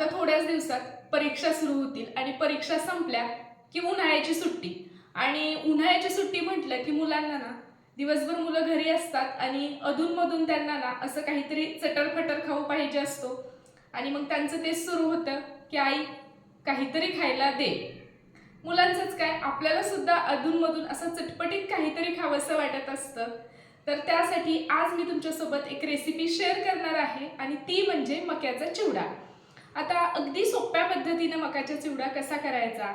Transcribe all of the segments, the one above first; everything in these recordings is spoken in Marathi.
आता थोड्याच दिवसात परीक्षा सुरू होतील आणि परीक्षा संपल्या की उन्हाळ्याची सुट्टी. आणि उन्हाळ्याची सुट्टी म्हटलं की मुलांना ना दिवसभर मुलं घरी असतात आणि अधूनमधून त्यांना ना असं काहीतरी चटरफटर खाऊ पाहिजे असतो. आणि मग त्यांचं तेच सुरू होतं की आई काहीतरी खायला दे. मुलांचंच काय आपल्याला सुद्धा अधूनमधून असं चटपटीत काहीतरी खावंसं वाटत असतं. तर त्यासाठी आज मी तुमच्यासोबत एक रेसिपी शेअर करणार आहे आणि ती म्हणजे मक्याचा चिवडा. आता अगदी सोप्या पद्धतीनं मकाच्या चिवडा कसा करायचा?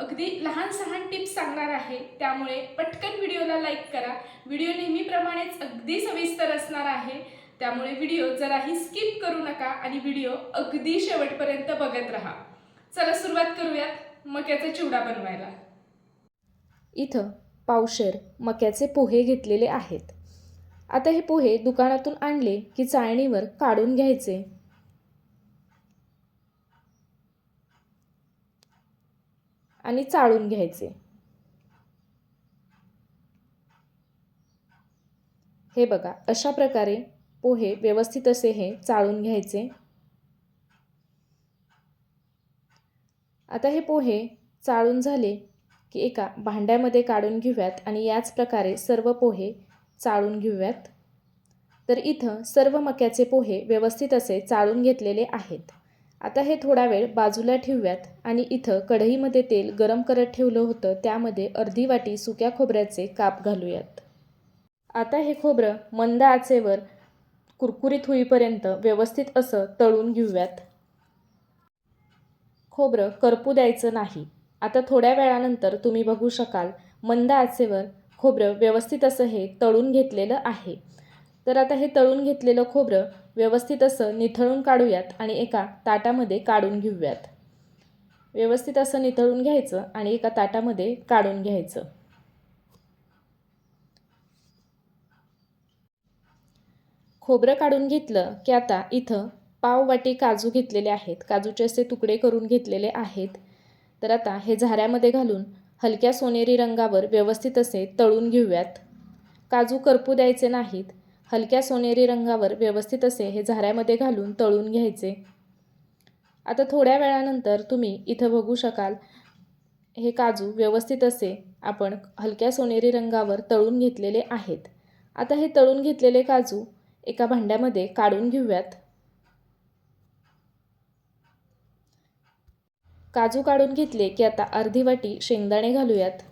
अगदी लहान सहान टिप्स सांगणार आहे त्यामुळे पटकन व्हिडिओला लाईक करा. व्हिडिओ नेहमीप्रमाणेच अगदी सविस्तर असणार आहे त्यामुळे व्हिडिओ जराही स्किप करू नका आणि व्हिडिओ अगदी शेवटपर्यंत बघत राहा. चला सुरुवात करूयात मक्याचा चिवडा बनवायला. इथं पावशेर मक्याचे पोहे घेतलेले आहेत. आता हे पोहे दुकानातून आणले की चाळणीवर काढून घ्यायचे. आणि चाळून घ्यायचे. हे बघा अशा प्रकारे पोहे व्यवस्थित असे हे चाळून घ्यायचे. आता हे पोहे चाळून झाले की एका भांड्यामध्ये काढून घेऊयात आणि याच प्रकारे सर्व पोहे चाळून घेऊयात. तर इथं सर्व मक्याचे पोहे व्यवस्थित असे चाळून घेतलेले आहेत. आता हे थोडा वेळ बाजूला ठेवूयात आणि इथं कढईमध्ये तेल गरम करत ठेवलं होतं त्यामध्ये अर्धी वाटी सुक्या खोबऱ्याचे काप घालूयात. आता हे खोबरं मंद आचेवर कुरकुरीत होईपर्यंत व्यवस्थित असं तळून घेऊयात. खोबरं करपू द्यायचं नाही. आता थोड्या वेळानंतर तुम्ही बघू शकाल मंद आचेवर खोबरं व्यवस्थित असं हे तळून घेतलेलं आहे. तर आता हे तळून घेतलेलं खोबरं व्यवस्थित असं निथळून काढूयात आणि एका ताटामध्ये काढून घेऊयात. व्यवस्थित असं निथळून घ्यायचं आणि एका ताटामध्ये काढून घ्यायचं. खोबरं काढून घेतलं की आता इथं पाव वाटी काजू घेतलेले आहेत. काजूचे असे तुकडे करून घेतलेले आहेत. तर आता हे झाऱ्यामध्ये घालून हलक्या सोनेरी रंगावर व्यवस्थित असे तळून घेऊयात. काजू करपू द्यायचे नाहीत. हलक्या सोनेरी रंगावर व्यवस्थित असे हे झाऱ्यामध्ये घालून तळून घ्यायचे. आता थोड्या वेळानंतर तुम्ही इथं बघू शकाल. हे काजू व्यवस्थित असे आपण हलक्या सोनेरी रंगावर तळून घेतलेले आहेत. आता हे तळून घेतलेले काजू एका भांड्यामध्ये काढून घेऊयात. काजू काढून घेतले की आता अर्धी वाटी शेंगदाणे घालूयात.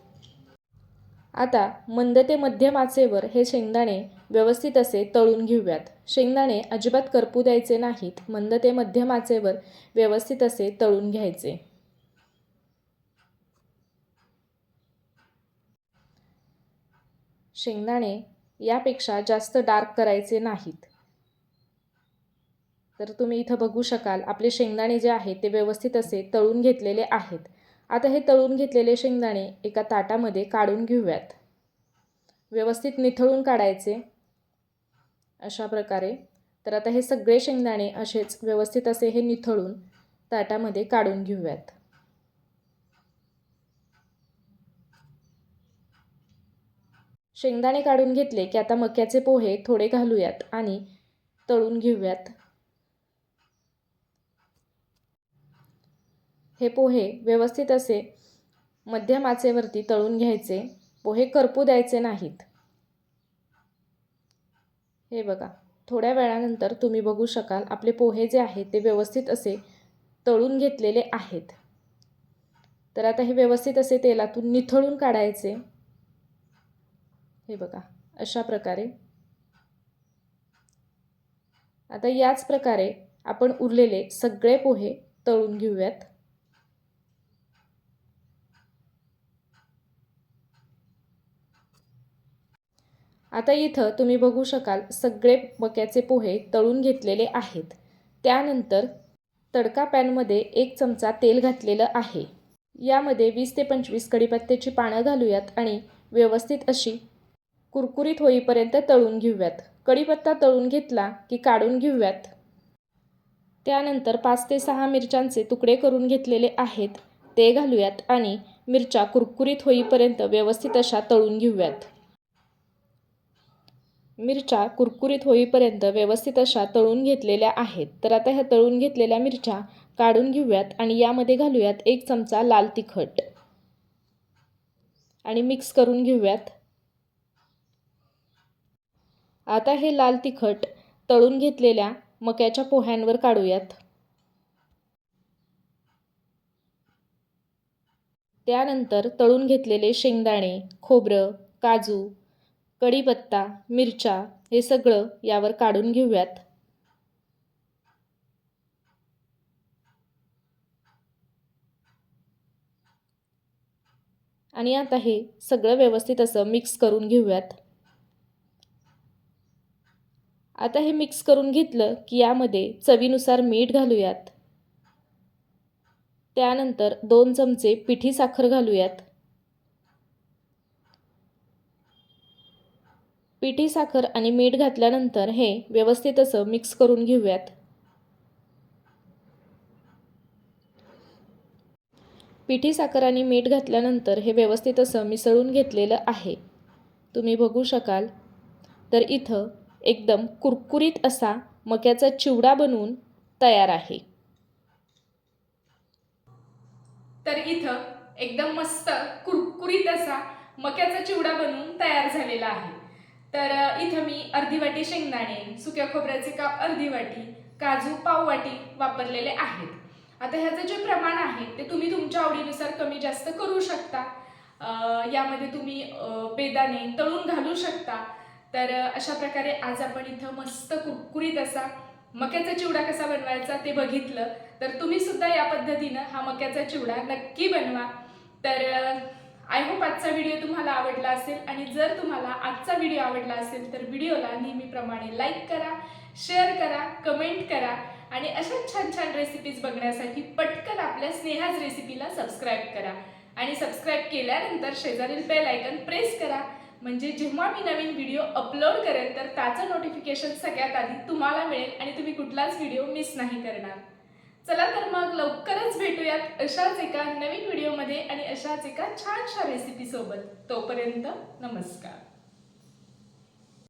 आता मंद ते मध्यम आचेवर हे शेंगदाणे व्यवस्थित असे तळून घेऊयात. शेंगदाणे अजिबात करपू द्यायचे नाहीत. मंद ते मध्यम आचेवर व्यवस्थित असे तळून घ्यायचे. शेंगदाणे यापेक्षा जास्त डार्क करायचे नाहीत. तर तुम्ही इथं बघू शकाल आपले शेंगदाणे जे आहेत ते व्यवस्थित असे तळून घेतलेले आहेत. आता हे तळून घेतलेले शेंगदाणे एका ताटामध्ये काढून घेऊयात. व्यवस्थित निथळून काढायचे अशा प्रकारे. तर आता हे सगळे शेंगदाणे असेच व्यवस्थित असे हे निथळून ताटामध्ये काढून घेऊयात. शेंगदाणे काढून घेतले की आता मक्याचे पोहे थोडे घालूयात आणि तळून घेऊयात. हे पोहे व्यवस्थित असे मध्यम आचेवरती तळून घ्यायचे. पोहे करपू द्यायचे नाहीत. हे बघा थोड्या वेळानंतर तुम्ही बघू शकाल आपले पोहे जे आहेत ते व्यवस्थित असे तळून घेतलेले आहेत. तर आता हे व्यवस्थित असे तेलातून निथळून काढायचे. हे बघा अशा प्रकारे. आता याच प्रकारे आपण उरलेले सगळे पोहे तळून घेऊयात. आता इथं तुम्ही बघू शकाल सगळे मक्याचे पोहे तळून घेतलेले आहेत. त्यानंतर तडका पॅनमध्ये एक चमचा तेल घातलेलं आहे. यामध्ये वीस ते पंचवीस कढीपत्त्याची पानं घालूयात आणि व्यवस्थित अशी कुरकुरीत होईपर्यंत तळून घेऊयात. कढीपत्ता तळून घेतला की काढून घेऊयात. त्यानंतर पाच ते सहा मिरच्यांचे तुकडे करून घेतलेले आहेत. ते घालूयात आणि मिरच्या कुरकुरीत होईपर्यंत व्यवस्थित अशा तळून घेऊयात. मिरच्या कुरकुरीत होईपर्यंत व्यवस्थित अशा तळून घेतलेल्या आहेत. तर आता ह्या तळून घेतलेल्या मिरच्या काढून घेऊयात आणि यामध्ये घालूयात एक चमचा लाल तिखट. आणि मिक्स करून घेऊयात. आता हे लाल तिखट तळून घेतलेल्या मक्याच्या पोह्यांवर काढूयात. त्यानंतर तळून घेतलेले शेंगदाणे खोबरं काजू कढीपत्ता मिरच्या हे सगळं यावर काढून घेऊयात. आणि आता हे सगळं व्यवस्थित असं मिक्स करून घेऊयात. आता हे मिक्स करून घेतलं की यामध्ये चवीनुसार मीठ घालूयात. त्यानंतर दोन चमचे पिठी साखर घालूयात. पिठी साखर आणि मीठ घातल्यानंतर हे व्यवस्थित असं मिक्स करून घेऊयात. पिठी साखर आणि मीठ घातल्यानंतर हे व्यवस्थित असं मिसळून घेतलेलं आहे. तुम्ही बघू शकाल. तर इथं एकदम कुरकुरीत असा मक्याचा चिवडा बनवून तयार आहे. तर इथं एकदम मस्त कुरकुरीत असा मक्याचा चिवडा बनवून तयार झालेला आहे. तर इथं मी अर्धी वाटी शेंगदाणे सुक्या खोबऱ्याचे काप अर्धी वाटी काजू पाव वाटी वापरलेले आहेत. आता ह्याचं जे प्रमाण आहे ते तुम्ही तुमच्या आवडीनुसार कमी जास्त करू शकता. यामध्ये तुम्ही बेदाने बेदाणे तळून घालू शकता. तर अशा प्रकारे आज आपण इथं मस्त कुरकुरीत असा मक्याचा चिवडा कसा बनवायचा ते बघितलं. तर तुम्ही सुद्धा या पद्धतीनं हा मक्याचा चिवडा नक्की बनवा. तर आय होप आजचा व्हिडिओ तुम्हाला आवडला असेल आणि जर तुम्हाला आजचा व्हिडिओ आवडला असेल तर व्हिडिओला नेहमीप्रमाणे लाईक करा शेअर करा कमेंट करा आणि अशाच छान छान रेसिपीज बघण्यासाठी पटकन आपल्या स्नेहाज रेसिपीला सबस्क्राईब करा. आणि सबस्क्राईब केल्यानंतर शेजारील बेल आयकन प्रेस करा. म्हणजे जेव्हा मी नवीन व्हिडिओ अपलोड करेन तर त्याचं नोटिफिकेशन सगळ्यात आधी तुम्हाला मिळेल आणि तुम्ही कुठलाच व्हिडिओ मिस नाही करणार. चला तर मग लवकरच भेटूयात अशाच एका नवीन व्हिडिओमध्ये आणि अशाच एका छानशा रेसिपीसोबत तोपर्यंत नमस्कार.